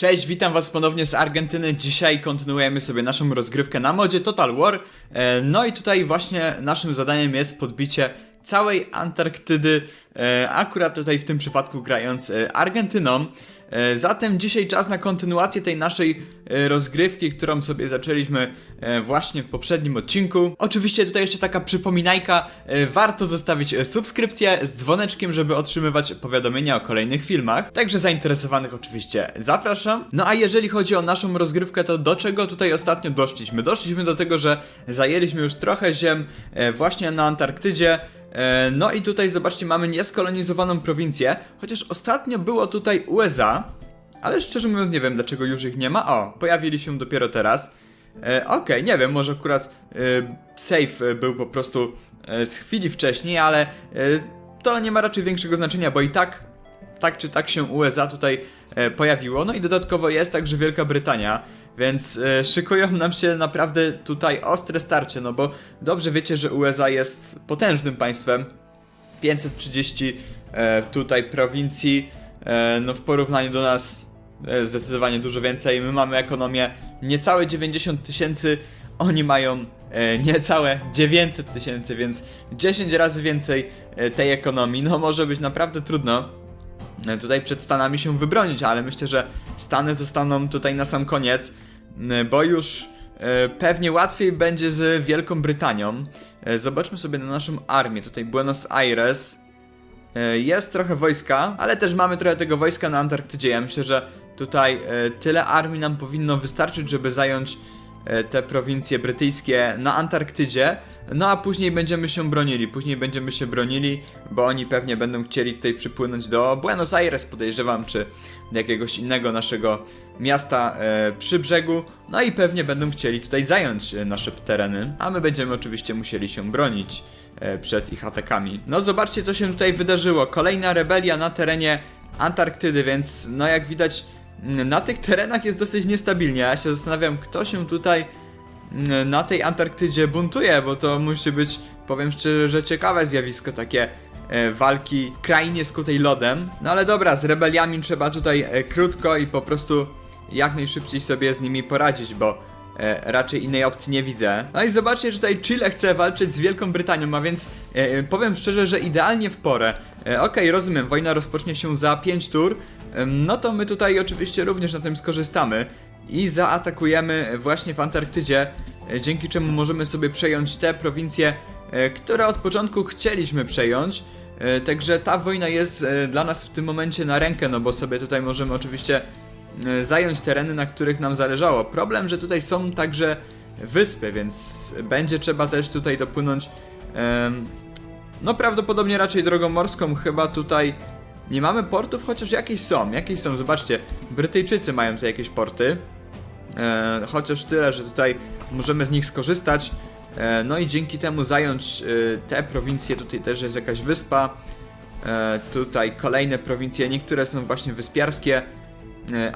Cześć, witam was ponownie z Argentyny. Dzisiaj kontynuujemy sobie naszą rozgrywkę na modzie Total War. E, No i tutaj właśnie naszym zadaniem jest podbicie całej Antarktydy, e, akurat tutaj w tym przypadku grając e, Argentyną. E, Zatem dzisiaj czas na kontynuację tej naszej e, rozgrywki, którą sobie zaczęliśmy e, właśnie w poprzednim odcinku. Oczywiście tutaj jeszcze taka przypominajka, warto zostawić subskrypcję z dzwoneczkiem, żeby otrzymywać powiadomienia o kolejnych filmach. Także zainteresowanych oczywiście zapraszam. No a jeżeli chodzi o naszą rozgrywkę, to do czego tutaj ostatnio doszliśmy? Doszliśmy do tego, że zajęliśmy już trochę ziem właśnie na Antarktydzie. E, No i tutaj zobaczcie, mamy nieskolonizowaną prowincję, chociaż ostatnio było tutaj USA, ale szczerze mówiąc nie wiem dlaczego już ich nie ma. O, pojawili się dopiero teraz. E, Okej, nie wiem, może akurat e, save e, był po prostu e, z chwili wcześniej, ale e, to nie ma raczej większego znaczenia, bo i tak, tak czy tak się USA tutaj e, pojawiło. No i dodatkowo jest także Wielka Brytania, więc e, szykują nam się naprawdę tutaj ostre starcie, no bo dobrze wiecie, że USA jest potężnym państwem. 530 e, tutaj prowincji, e, no w porównaniu do nas e, zdecydowanie dużo więcej. My mamy ekonomię niecałe 90 tysięcy, oni mają e, niecałe 900 tysięcy, więc 10 razy więcej e, tej ekonomii. No może być naprawdę trudno e, tutaj przed Stanami się wybronić, ale myślę, że Stany zostaną tutaj na sam koniec, bo już e, pewnie łatwiej będzie z Wielką Brytanią. E, Zobaczmy sobie na naszą armię. Tutaj Buenos Aires. E, Jest trochę wojska, ale też mamy trochę tego wojska na Antarktydzie. Ja myślę, że tutaj e, tyle armii nam powinno wystarczyć, żeby zająć e, te prowincje brytyjskie na Antarktydzie. No a później będziemy się bronili. Później będziemy się bronili, bo oni pewnie będą chcieli tutaj przypłynąć do Buenos Aires, podejrzewam, czy do jakiegoś innego naszego miasta e, przy brzegu. No i pewnie będą chcieli tutaj zająć e, nasze tereny, a my będziemy oczywiście musieli się bronić e, przed ich atakami. No zobaczcie, co się tutaj wydarzyło. Kolejna rebelia na terenie Antarktydy, więc no jak widać na tych terenach jest dosyć niestabilnie. Ja się zastanawiam, kto się tutaj na tej Antarktydzie buntuje, bo to musi być, powiem szczerze, ciekawe zjawisko takie walki krainie skutej lodem. No ale dobra, z rebeliami trzeba tutaj e, krótko i po prostu jak najszybciej sobie z nimi poradzić, bo e, raczej innej opcji nie widzę. No i zobaczcie, że tutaj Chile chce walczyć z Wielką Brytanią, a więc e, powiem szczerze, że idealnie w porę. E, Okej, rozumiem, wojna rozpocznie się za 5 tur, no to my tutaj oczywiście również na tym skorzystamy i zaatakujemy właśnie w Antarktydzie, e, dzięki czemu możemy sobie przejąć te prowincje, e, które od początku chcieliśmy przejąć. E, Także ta wojna jest e, dla nas w tym momencie na rękę, no bo sobie tutaj możemy oczywiście e, zająć tereny, na których nam zależało. Problem, że tutaj są także wyspy, więc będzie trzeba też tutaj dopłynąć. no prawdopodobnie raczej drogą morską, chyba tutaj nie mamy portów, chociaż jakieś są, jakieś są. Zobaczcie, Brytyjczycy mają tutaj jakieś porty. Chociaż tyle, że tutaj możemy z nich skorzystać. E, no i dzięki temu zająć e, te prowincje. Tutaj też jest jakaś wyspa. E, tutaj kolejne prowincje, niektóre są właśnie wyspiarskie,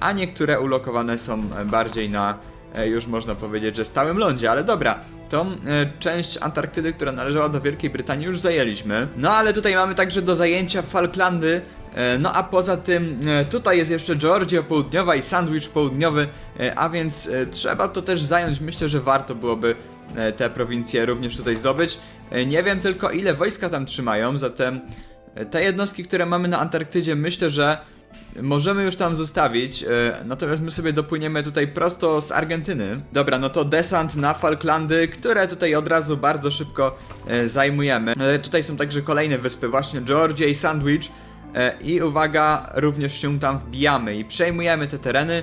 a niektóre ulokowane są bardziej na już można powiedzieć, że stałym lądzie, ale dobra. Tą część Antarktydy, która należała do Wielkiej Brytanii już zajęliśmy. No ale tutaj mamy także do zajęcia Falklandy. No a poza tym tutaj jest jeszcze Georgia Południowa i Sandwich Południowy, a więc trzeba to też zająć. Myślę, że warto byłoby te prowincje również tutaj zdobyć. E, Nie wiem tylko ile wojska tam trzymają, zatem e, te jednostki, które mamy na Antarktydzie, myślę, że możemy już tam zostawić. e, Natomiast my sobie dopłyniemy tutaj prosto z Argentyny. Dobra, no to desant na Falklandy, które tutaj od razu bardzo szybko e, zajmujemy. E, Tutaj są także kolejne wyspy, właśnie Georgia i Sandwich. E, I uwaga, również się tam wbijamy i przejmujemy te tereny.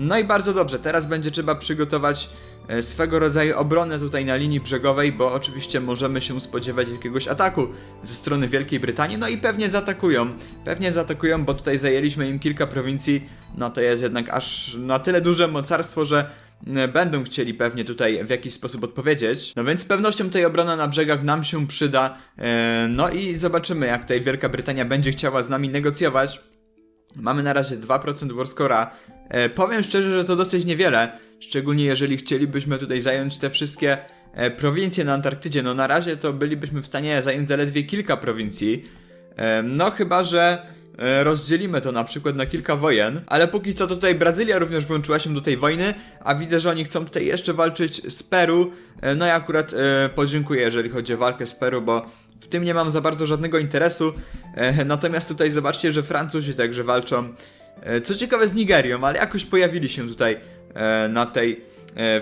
No i bardzo dobrze, teraz będzie trzeba przygotować e, swego rodzaju obronę tutaj na linii brzegowej, bo oczywiście możemy się spodziewać jakiegoś ataku ze strony Wielkiej Brytanii, no i pewnie zaatakują. Pewnie zaatakują, bo tutaj zajęliśmy im kilka prowincji, no to jest jednak aż na tyle duże mocarstwo, że e, będą chcieli pewnie tutaj w jakiś sposób odpowiedzieć. No więc z pewnością tej obrona na brzegach nam się przyda. E, No i zobaczymy, jak tutaj Wielka Brytania będzie chciała z nami negocjować. Mamy na razie 2% Warscora. E, powiem szczerze, że to dosyć niewiele, szczególnie jeżeli chcielibyśmy tutaj zająć te wszystkie e, prowincje na Antarktydzie. No na razie to bylibyśmy w stanie zająć zaledwie kilka prowincji. E, no chyba, że rozdzielimy to na przykład na kilka wojen, ale póki co tutaj Brazylia również włączyła się do tej wojny, a widzę, że oni chcą tutaj jeszcze walczyć z Peru, no i akurat podziękuję, jeżeli chodzi o walkę z Peru, bo w tym nie mam za bardzo żadnego interesu, natomiast tutaj zobaczcie, że Francuzi także walczą, co ciekawe z Nigerią, ale jakoś pojawili się tutaj e, na tej e,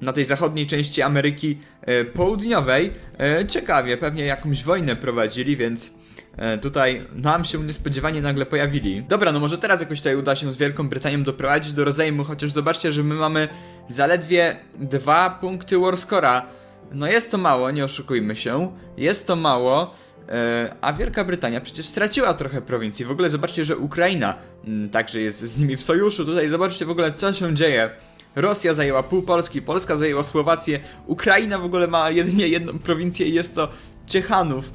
na tej zachodniej części Ameryki e, Południowej. E, ciekawie, pewnie jakąś wojnę prowadzili, więc e, tutaj nam się niespodziewanie nagle pojawili. Dobra, no może teraz jakoś tutaj uda się z Wielką Brytanią doprowadzić do rozejmu, chociaż zobaczcie, że my mamy zaledwie dwa punkty Warscora. No jest to mało, nie oszukujmy się. Jest to mało. E, A Wielka Brytania przecież straciła trochę prowincji. W ogóle zobaczcie, że Ukraina mm, także jest z nimi w sojuszu. Tutaj zobaczcie w ogóle, co się dzieje. Rosja zajęła pół Polski, Polska zajęła Słowację, Ukraina w ogóle ma jedynie jedną prowincję i jest to Ciechanów.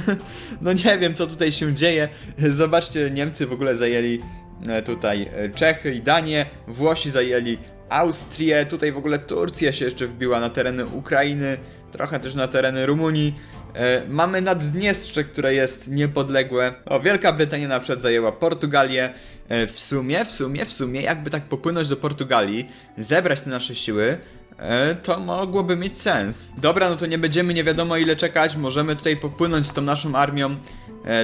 no nie wiem, co tutaj się dzieje. Zobaczcie, Niemcy w ogóle zajęli e, tutaj e, Czechy i Danię, Włosi zajęli Austrię, tutaj w ogóle Turcja się jeszcze wbiła na tereny Ukrainy, trochę też na tereny Rumunii. E, mamy Naddniestrze, które jest niepodległe. O, Wielka Brytania na przykład zajęła Portugalię. E, w sumie, w sumie, w sumie, jakby tak popłynąć do Portugalii, zebrać te nasze siły, e, to mogłoby mieć sens. Dobra, no to nie będziemy nie wiadomo ile czekać, możemy tutaj popłynąć z tą naszą armią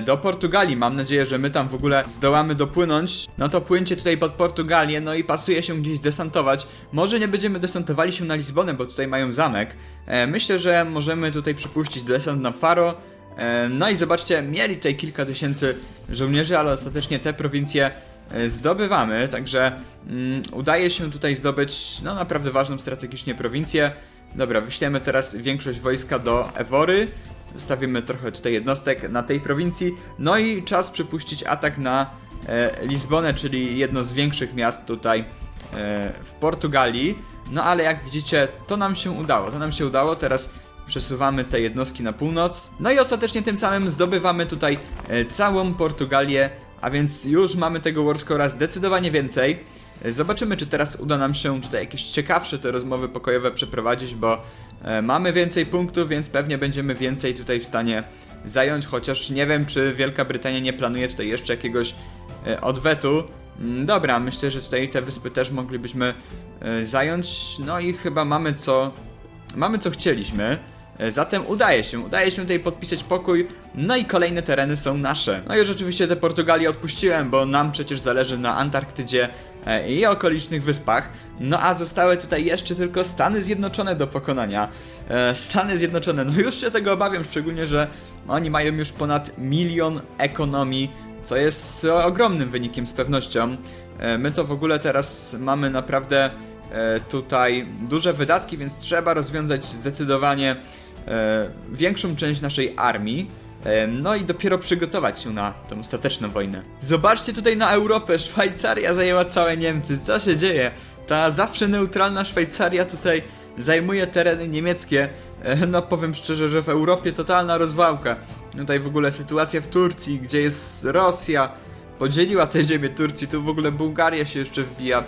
do Portugalii. Mam nadzieję, że my tam w ogóle zdołamy dopłynąć. No to płyńcie tutaj pod Portugalię, no i pasuje się gdzieś desantować. Może nie będziemy desantowali się na Lizbonę, bo tutaj mają zamek. E, myślę, że możemy tutaj przypuścić desant na Faro. E, no i zobaczcie, mieli tutaj kilka tysięcy żołnierzy, ale ostatecznie te prowincje e, zdobywamy, także mm, udaje się tutaj zdobyć no naprawdę ważną strategicznie prowincję. Dobra, wyślemy teraz większość wojska do Ewory. Zostawimy trochę tutaj jednostek na tej prowincji. No i czas przypuścić atak na e, Lizbonę, czyli jedno z większych miast tutaj e, w Portugalii. No ale jak widzicie, to nam się udało. To nam się udało. Teraz przesuwamy te jednostki na północ. No i ostatecznie tym samym zdobywamy tutaj e, całą Portugalię, a więc już mamy tego Warscora zdecydowanie więcej. Zobaczymy, czy teraz uda nam się tutaj jakieś ciekawsze te rozmowy pokojowe przeprowadzić, bo e, mamy więcej punktów, więc pewnie będziemy więcej tutaj w stanie zająć, chociaż nie wiem, czy Wielka Brytania nie planuje tutaj jeszcze jakiegoś e, odwetu. Mm, Dobra, myślę, że tutaj te wyspy też moglibyśmy e, zająć. No i chyba mamy co. Mamy co chcieliśmy. Zatem udaje się, udaje się tutaj podpisać pokój, no i kolejne tereny są nasze. No i rzeczywiście te Portugalię odpuściłem, bo nam przecież zależy na Antarktydzie i okolicznych wyspach. No a zostały tutaj jeszcze tylko Stany Zjednoczone do pokonania. E, Stany Zjednoczone, no już się tego obawiam, szczególnie, że oni mają już ponad milion ekonomii, co jest ogromnym wynikiem z pewnością. E, My to w ogóle teraz mamy naprawdę e, tutaj duże wydatki, więc trzeba rozwiązać zdecydowanie e, większą część naszej armii. E, No i dopiero przygotować się na tą ostateczną wojnę. Zobaczcie tutaj na Europę. Szwajcaria zajęła całe Niemcy. Co się dzieje? Ta zawsze neutralna Szwajcaria tutaj zajmuje tereny niemieckie. E, No powiem szczerze, że w Europie totalna rozwałka. Tutaj w ogóle sytuacja w Turcji, gdzie jest Rosja, podzieliła tę ziemię Turcji, tu w ogóle Bułgaria się jeszcze wbija.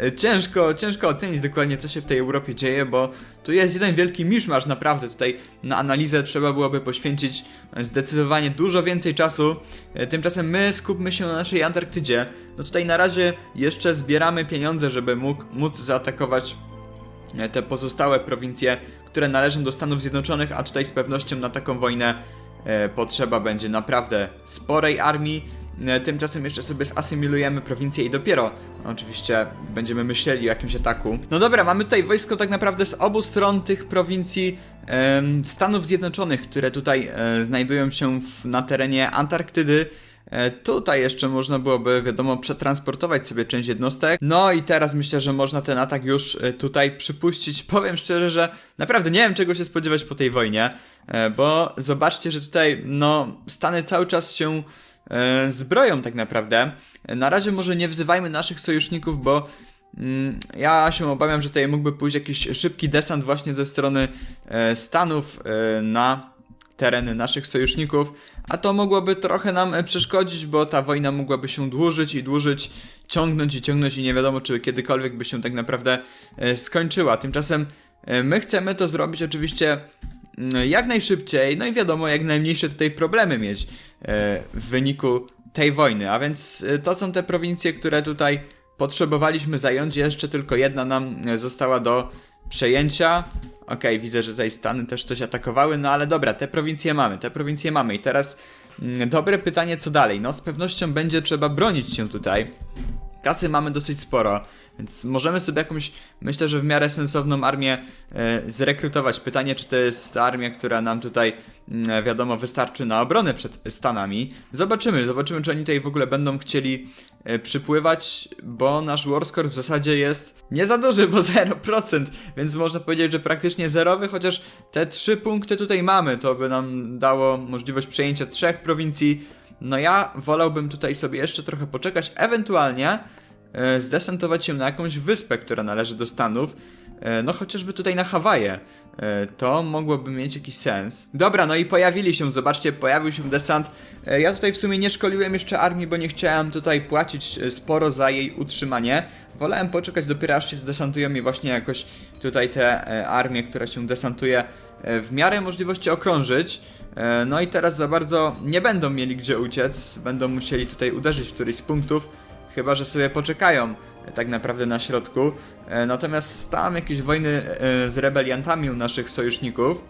E, Ciężko, ciężko ocenić dokładnie, co się w tej Europie dzieje, bo tu jest jeden wielki miszmasz, naprawdę. Tutaj na analizę trzeba byłoby poświęcić zdecydowanie dużo więcej czasu. E, Tymczasem my skupmy się na naszej Antarktydzie. No tutaj na razie jeszcze zbieramy pieniądze, żeby mógł, móc zaatakować e, te pozostałe prowincje, które należą do Stanów Zjednoczonych, a tutaj z pewnością na taką wojnę potrzeba będzie naprawdę sporej armii. E, Tymczasem jeszcze sobie zasymilujemy prowincję i dopiero oczywiście będziemy myśleli o jakimś ataku. No dobra, mamy tutaj wojsko tak naprawdę z obu stron tych prowincji Stanów Zjednoczonych, które tutaj e, znajdują się w, na terenie Antarktydy. E, Tutaj jeszcze można byłoby, wiadomo, przetransportować sobie część jednostek. No i teraz myślę, że można ten atak już tutaj przypuścić. Powiem szczerze, że naprawdę nie wiem czego się spodziewać po tej wojnie, bo zobaczcie, że tutaj, no, Stany cały czas się zbroją tak naprawdę. E, Na razie może nie wzywajmy naszych sojuszników, bo mm, ja się obawiam, że tutaj mógłby pójść jakiś szybki desant właśnie ze strony e, Stanów e, na tereny naszych sojuszników, a to mogłoby trochę nam e, przeszkodzić, bo ta wojna mogłaby się dłużyć i dłużyć, ciągnąć i ciągnąć i nie wiadomo, czy kiedykolwiek by się tak naprawdę e, skończyła. Tymczasem e, my chcemy to zrobić oczywiście jak najszybciej, no i wiadomo, jak najmniejsze tutaj problemy mieć e, w wyniku tej wojny. A więc e, to są te prowincje, które tutaj potrzebowaliśmy zająć. Jeszcze tylko jedna nam e, została do przejęcia. Okej, widzę, że tutaj Stany też coś atakowały, no ale dobra, te prowincje mamy, te prowincje mamy. I teraz mm, dobre pytanie, co dalej? No z pewnością będzie trzeba bronić się tutaj. Kasy mamy dosyć sporo, więc możemy sobie jakąś, myślę, że w miarę sensowną armię e, zrekrutować. Pytanie, czy to jest armia, która nam tutaj, mm, wiadomo, wystarczy na obronę przed Stanami. Zobaczymy, zobaczymy, czy oni tutaj w ogóle będą chcieli e, przypływać, bo nasz Warscore w zasadzie jest nie za duży, bo 0%, więc można powiedzieć, że praktycznie zerowy, chociaż te trzy punkty tutaj mamy, to by nam dało możliwość przejęcia trzech prowincji. No ja wolałbym tutaj sobie jeszcze trochę poczekać, ewentualnie e, zdesantować się na jakąś wyspę, która należy do Stanów. E, No chociażby tutaj na Hawaje. E, To mogłoby mieć jakiś sens. Dobra, no i pojawili się, zobaczcie, pojawił się desant. Ja tutaj w sumie nie szkoliłem jeszcze armii, bo nie chciałem tutaj płacić sporo za jej utrzymanie. Wolałem poczekać dopiero aż się zdesantują i właśnie jakoś tutaj te armie, która się desantuje w miarę możliwości okrążyć. E, No i teraz za bardzo nie będą mieli gdzie uciec, będą musieli tutaj uderzyć w któryś z punktów, chyba że sobie poczekają tak naprawdę na środku. E, Natomiast tam jakieś wojny e, z rebeliantami u naszych sojuszników.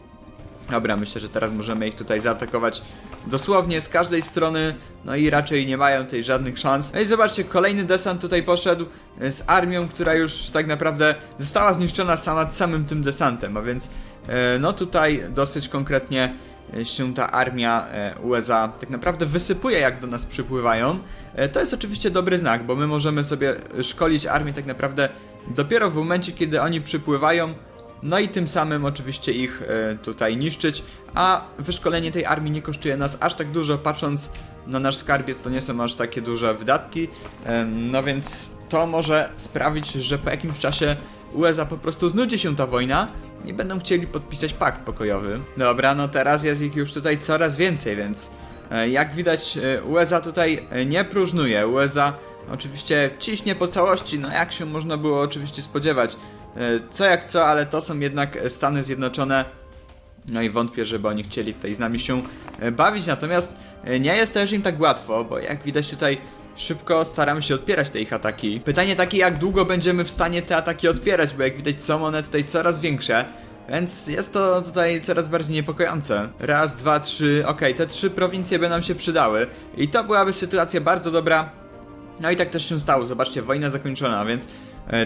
Dobra, myślę, że teraz możemy ich tutaj zaatakować dosłownie z każdej strony, no i raczej nie mają tutaj żadnych szans. No i zobaczcie, kolejny desant tutaj poszedł z armią, która już tak naprawdę została zniszczona sama, samym tym desantem, a więc no tutaj dosyć konkretnie się ta armia e, USA tak naprawdę wysypuje, jak do nas przypływają. E, To jest oczywiście dobry znak, bo my możemy sobie szkolić armię tak naprawdę dopiero w momencie, kiedy oni przypływają, no i tym samym oczywiście ich e, tutaj niszczyć, a wyszkolenie tej armii nie kosztuje nas aż tak dużo, patrząc na nasz skarbiec to nie są aż takie duże wydatki, no więc to może sprawić, że po jakimś czasie USA po prostu znudzi się ta wojna i będą chcieli podpisać pakt pokojowy. Dobra, no teraz jest ich już tutaj coraz więcej, więc e, jak widać e, USA tutaj e, nie próżnuje, USA oczywiście ciśnie po całości, no jak się można było oczywiście spodziewać. Co jak co, ale to są jednak Stany Zjednoczone. No i wątpię, żeby oni chcieli tutaj z nami się bawić, natomiast nie jest też im tak łatwo, bo jak widać tutaj szybko staramy się odpierać te ich ataki. Pytanie takie, jak długo będziemy w stanie te ataki odpierać, bo jak widać są one tutaj coraz większe. Więc jest to tutaj coraz bardziej niepokojące. Raz, dwa, trzy, okej, te trzy prowincje nam się przydały. I to byłaby sytuacja bardzo dobra, no i tak też się stało, zobaczcie, wojna zakończona, więc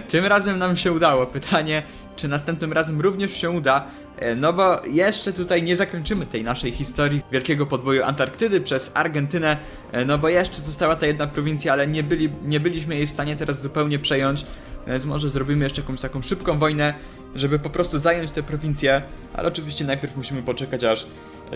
tym razem nam się udało. Pytanie, czy następnym razem również się uda, e, no bo jeszcze tutaj nie zakończymy tej naszej historii wielkiego podboju Antarktydy przez Argentynę, e, no bo jeszcze została ta jedna prowincja, ale nie, byli, nie byliśmy jej w stanie teraz zupełnie przejąć, więc może zrobimy jeszcze jakąś taką szybką wojnę, żeby po prostu zająć tę prowincję, ale oczywiście najpierw musimy poczekać aż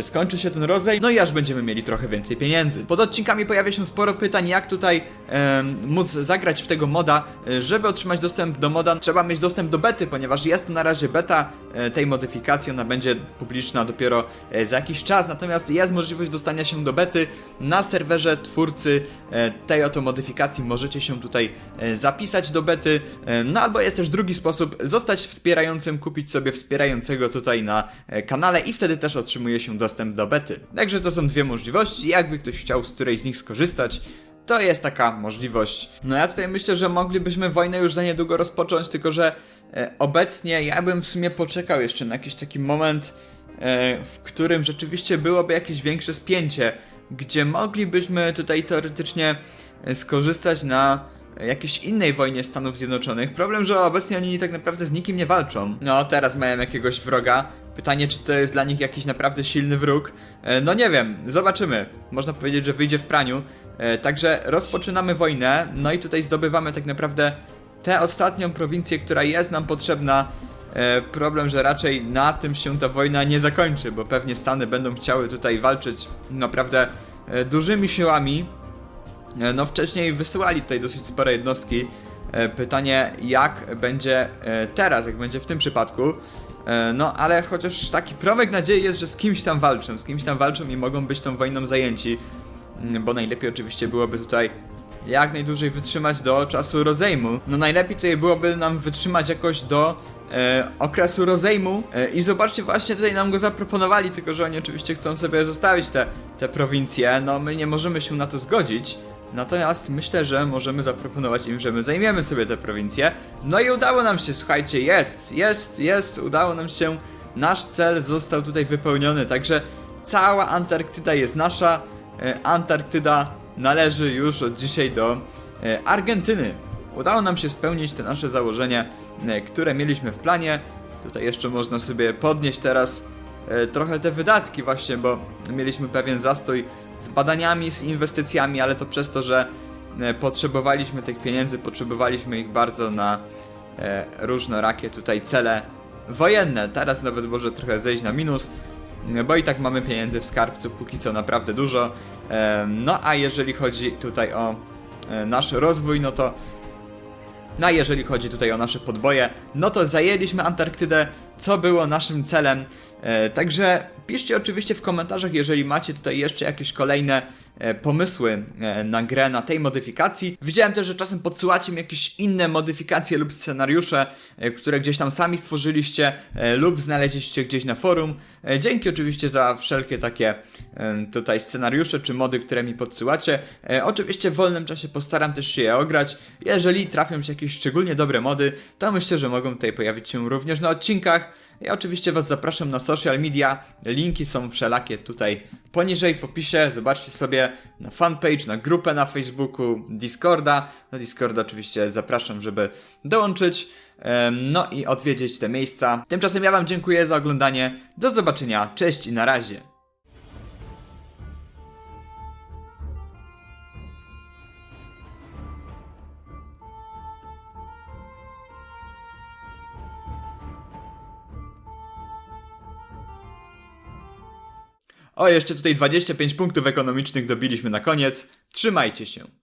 skończy się ten rodzaj, no i aż będziemy mieli trochę więcej pieniędzy. Pod odcinkami pojawia się sporo pytań, jak tutaj em, móc zagrać w tego moda. E, Żeby otrzymać dostęp do moda, trzeba mieć dostęp do bety, ponieważ jest to na razie beta e, tej modyfikacji, ona będzie publiczna dopiero e, za jakiś czas, natomiast jest możliwość dostania się do bety na serwerze twórcy e, tej oto modyfikacji. Możecie się tutaj e, zapisać do bety, e, no albo jest też drugi sposób, zostać wspierającym, kupić sobie wspierającego tutaj na e, kanale i wtedy też otrzymuje się dostęp do bety. Także to są dwie możliwości, jakby ktoś chciał z której z nich skorzystać, to jest taka możliwość. No ja tutaj myślę, że moglibyśmy wojnę już za niedługo rozpocząć, tylko że e, obecnie ja bym w sumie poczekał jeszcze na jakiś taki moment, e, w którym rzeczywiście byłoby jakieś większe spięcie, gdzie moglibyśmy tutaj teoretycznie e, skorzystać na jakiejś innej wojnie Stanów Zjednoczonych. Problem, że obecnie oni tak naprawdę z nikim nie walczą. No, teraz mają jakiegoś wroga. Pytanie, czy to jest dla nich jakiś naprawdę silny wróg? E, No nie wiem, zobaczymy. Można powiedzieć, że wyjdzie w praniu. E, Także rozpoczynamy wojnę, no i tutaj zdobywamy tak naprawdę tę ostatnią prowincję, która jest nam potrzebna. E, Problem, że raczej na tym się ta wojna nie zakończy, bo pewnie Stany będą chciały tutaj walczyć naprawdę dużymi siłami. No wcześniej wysyłali tutaj dosyć spore jednostki. Pytanie jak będzie teraz, jak będzie w tym przypadku. E, No ale chociaż taki promyk nadziei jest, że z kimś tam walczą, z kimś tam walczą i mogą być tą wojną zajęci. Mm, Bo najlepiej oczywiście byłoby tutaj jak najdłużej wytrzymać do czasu rozejmu. No najlepiej tutaj byłoby nam wytrzymać jakoś do e, okresu rozejmu e, i zobaczcie, właśnie tutaj nam go zaproponowali, tylko że oni oczywiście chcą sobie zostawić te, te prowincje, no my nie możemy się na to zgodzić, natomiast myślę, że możemy zaproponować im, że my zajmiemy sobie te prowincje, no i udało nam się, słuchajcie, jest, jest, jest, udało nam się, nasz cel został tutaj wypełniony, także cała Antarktyda jest nasza, e, Antarktyda należy już od dzisiaj do e, Argentyny. Udało nam się spełnić te nasze założenie, e, które mieliśmy w planie. Tutaj jeszcze można sobie podnieść teraz trochę te wydatki właśnie, bo mieliśmy pewien zastój z badaniami, z inwestycjami, ale to przez to, że e, potrzebowaliśmy tych pieniędzy, potrzebowaliśmy ich bardzo na e, różnorakie tutaj cele wojenne. Teraz nawet może trochę zejść na minus, e, bo i tak mamy pieniędzy w skarbcu póki co naprawdę dużo. E, No a jeżeli chodzi tutaj o e, nasz rozwój, no to no a jeżeli chodzi tutaj o nasze podboje, no to zajęliśmy Antarktydę, co było naszym celem. E, także piszcie oczywiście w komentarzach, jeżeli macie tutaj jeszcze jakieś kolejne e, pomysły e, na grę, na tej modyfikacji. Widziałem też, że czasem podsyłacie mi jakieś inne modyfikacje lub scenariusze, e, które gdzieś tam sami stworzyliście lub znaleźliście gdzieś na forum. Dzięki oczywiście za wszelkie takie tutaj scenariusze czy mody, które mi podsyłacie. Oczywiście w wolnym czasie postaram też się je ograć. Jeżeli trafią się jakieś szczególnie dobre mody, to myślę, że mogą tutaj pojawić się również na odcinkach. Ja oczywiście Was zapraszam na social media. Linki są wszelakie tutaj poniżej w opisie. Zobaczcie sobie na fanpage, na grupę na Facebooku, Discorda. Na Discorda oczywiście zapraszam, żeby dołączyć. No i odwiedzić te miejsca. Tymczasem ja Wam dziękuję za oglądanie. Do zobaczenia. Cześć i na razie. O, jeszcze tutaj 25 punktów ekonomicznych dobiliśmy na koniec. Trzymajcie się.